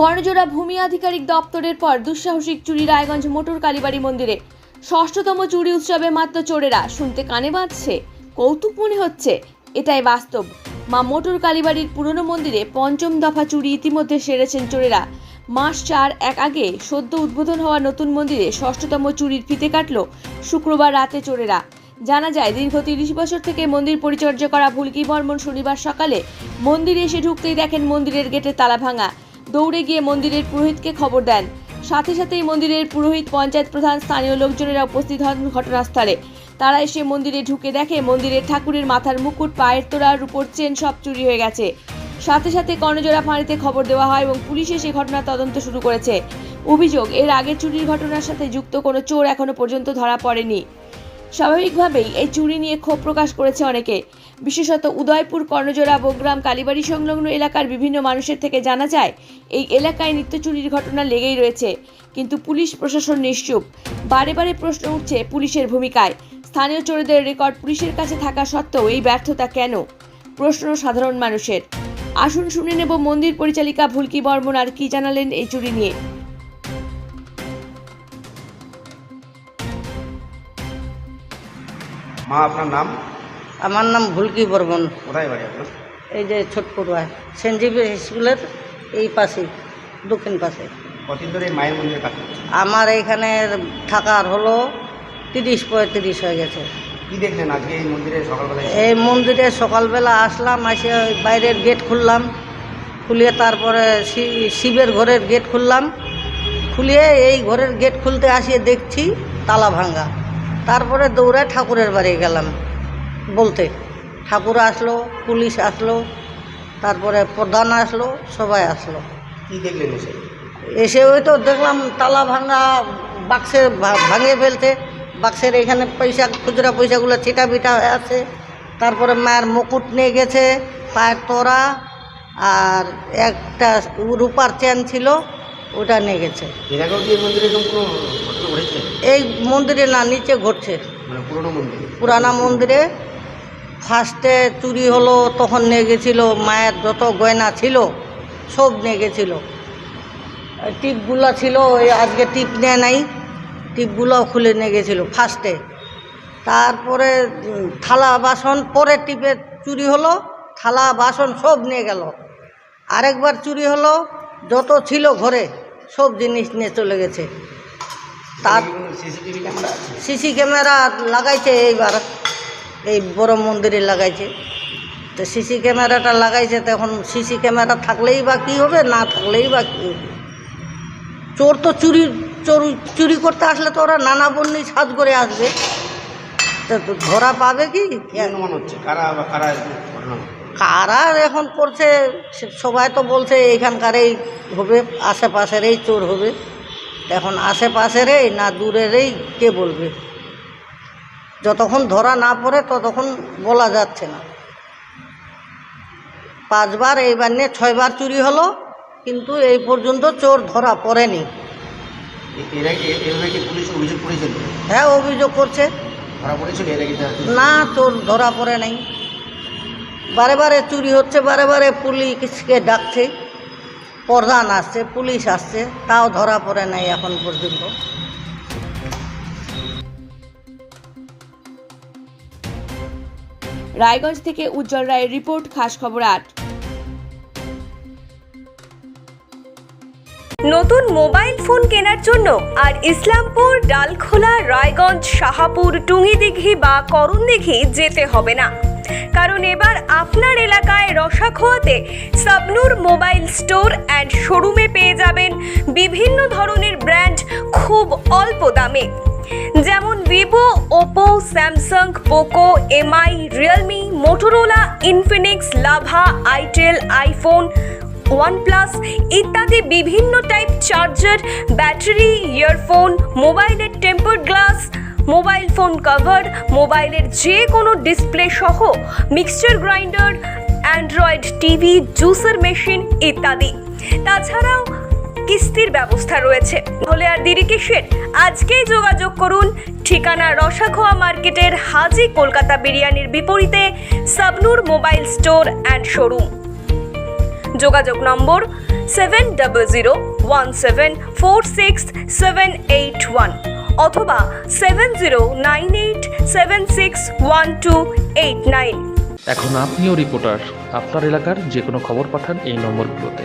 কর্ণজোড়া ভূমি আধিকারিক দপ্তরের পর দুঃসাহসিক চুরি রায়গঞ্জ মোটর কালীবাড়ি মন্দিরে। ষষ্ঠতম চুরি উৎসবে মাত্র চোরেরা। শুনতে কানে বাজছে, কৌতুক মনে হচ্ছে, এটাই বাস্তব। মা মোটর কালীবাড়ির পুরনো মন্দিরে পঞ্চম দফা চুরি ইতিমধ্যে সেরেছেন চোরেরা। মাস চার এক আগে সদ্য উদ্বোধন হওয়া নতুন মন্দিরে ষষ্ঠতম চুরির ফিতে কাটল শুক্রবার রাতে চোরেরা। জানা যায়, দীর্ঘ তিরিশ বছর থেকে মন্দির পরিচর্যা করা ভুলকি বর্মন শনিবার সকালে মন্দিরে এসে ঢুকতেই দেখেন মন্দিরের গেটে তালা ভাঙা। দৌড়ে গিয়ে মন্দিরের পুরোহিতকে খবর দেন। সাথে সাথেই মন্দিরের পুরোহিত, পঞ্চায়েত প্রধান, স্থানীয় লোকজনেরা উপস্থিত হন ঘটনাস্থলে। তারা এসে মন্দিরে ঢুকে দেখে মন্দিরের ঠাকুরের মাথার মুকুট, পায়ের তোড়ার উপর চেন সব চুরি হয়ে গেছে। সাথে সাথে কর্ণজোড়া ফাঁড়িতে খবর দেওয়া হয় এবং পুলিশ এসে ঘটনার তদন্ত শুরু করেছে। অভিযোগ, এর আগে চুরির ঘটনার সাথে যুক্ত কোনো চোর এখনও পর্যন্ত ধরা পড়েনি। স্বাভাবিকভাবেই এই চুরি নিয়ে ক্ষোভ প্রকাশ করেছে অনেকে। বিশেষত উদয়পুর, কর্ণজোড়া বগ্রাম কালীবাড়ি সংলগ্ন এলাকার বিভিন্ন মানুষের থেকে জানা যায়, এই এলাকায় নিত্য চুরির ঘটনা লেগেই রয়েছে। কিন্তু পুলিশ প্রশাসন নিশ্চুপ। বারে বারে প্রশ্ন উঠছে পুলিশের ভূমিকায়। স্থানীয় চোরদের রেকর্ড পুলিশের কাছে থাকা সত্ত্বেও এই ব্যর্থতা কেন? প্রশ্ন সাধারণ মানুষের। আসুন শুনে নেব মন্দির পরিচালিকা ভুলকি বর্মন আর কি জানালেন এই চুরি নিয়ে। মা আপনার নাম? আমার নাম ভুলকি বর্মন। কোথায় বাড়ি আপনার? এই যে ছোটপড়ুয়া সেন্ট জেভিয়ার স্কুলের এই পাশে দক্ষিণ পাশে। কতদিন ধরে মায়ের মন্দিরে কাজ আমার এইখানে থাকার হলো তিরিশ পঁয়ত্রিশ হয়ে গেছে। কি দেখলেন আজকে এই মন্দিরে সকালবেলায়? এই মন্দিরে সকালবেলা আসলাম এসে ওই বাইরের গেট খুললাম। খুলিয়ে তারপরে শিবের ঘরের গেট খুললাম। খুলিয়ে এই ঘরের গেট খুলতে আসিয়ে দেখছি তালা ভাঙ্গা তারপরে দৌড়ে ঠাকুরের বাড়ি গেলাম বলতে। ঠাকুর আসলো পুলিশ আসলো তারপরে প্রধান আসলো সবাই আসলো। এসে? ওই তো দেখলাম তালা ভাঙা বাক্সে ভা- ভাঙিয়ে ফেলতে বাক্সের এখানে পয়সা খুচরা পয়সাগুলো ছিটা বিটা হয়ে আছে। তারপরে মায়ের মুকুট নিয়ে গেছে পায়ের তোরা আর একটা রূপার চেন ছিল ওটা নিয়ে গেছে। এই মন্দিরে না নিচে ঘটছে। মানে পুরোনো মন্দির? পুরানা মন্দিরে। ফার্স্টে চুরি হলো তখন নিয়ে গেছিল মায়ের যত গয়না ছিল সব নিয়ে গেছিল। টিপগুলো ছিল ওই আজকে টিপ নেয় নাই। টিপগুলো খুলে নিয়ে গেছিল ফার্স্টে তারপরে থালা বাসন পরে টিপে চুরি হলো থালা বাসন সব নিয়ে গেল। আরেকবার চুরি হলো যত ছিল ঘরে সব জিনিস নিয়ে চলে গেছে। তার সিসি ক্যামেরা লাগাইছে এইবার এই বড় মন্দিরে লাগাইছে। তো সিসি ক্যামেরাটা লাগাইছে তখন সিসি ক্যামেরা থাকলেই বা কী হবে না থাকলেই বা কী হবে? চোর তো চুরি চোর চুরি করতে আসলে তো ওরা নানা বন্যি সাজ করে আসবে। তা ধরা পাবে কি? কারা এখন করছে সবাই তো বলছে এইখানকার এই হবে আশেপাশের এই চোর হবে। এখন আশেপাশের এই না দূরের এই কে বলবে? যতক্ষণ ধরা না পড়ে ততক্ষণ বলা যাচ্ছে না। পাঁচবার এইবার নিয়ে ছয়বার চুরি হলো কিন্তু এই পর্যন্ত চোর ধরা পড়েনি। হ্যাঁ অভিযোগ করছে। না চোর ধরা পড়ে নাই। বারে বারে চুরি হচ্ছে বারে বারে পুলিশকে ডাকছে। প্রধান আসছে পুলিশ আসছে তাও ধরা পড়ে নাই এখন পর্যন্ত। রায়গঞ্জ থেকে উজ্জ্বল রায়ের রিপোর্ট খাস খবর আট। নতুন মোবাইল ফোন কেনার জন্য আর ইসলামপুর ডালখোলা রায়গঞ্জ শাহাপুর টুঙ্গিদিঘি বা করণদিঘি যেতে হবে না। কারণ এবার আপনার এলাকায় রসাখোয়াতে সাবনুর মোবাইল স্টোর অ্যান্ড শোরুমে পেয়ে যাবেন বিভিন্ন ধরনের ব্র্যান্ড খুব অল্প দামে। যেমন Vivo, Oppo, Samsung, Poco, MI, Realme, Motorola, Infinix, Lava, itel, iPhone, OnePlus ইত্যাদি বিভিন্ন টাইপ চার্জার, ব্যাটারি, ইয়ারফোন, মোবাইলের temper glass mobile phone cover মোবাইলের যে কোনো ডিসপ্লে সহ mixture grinder android TV juicer machine ইত্যাদি। তাছাড়াও কিস্তির ব্যবস্থা রয়েছে। হলে আর দেরি কিসের? আজকেই যোগাযোগ করুন ঠিকানা রসাখোয়া মার্কেটের হাজি কলকাতা বিরিয়ানির বিপরীতে Sabnur mobile store and showroom. যোগাযোগ নম্বর seven double zero one seven four six seven eight one অথবা seven zero nine eight seven six one two eight nine এখন আপনিও রিপোর্টার, আপনার এলাকার যে কোনো খবর পাঠান এই নম্বরগুলোতে।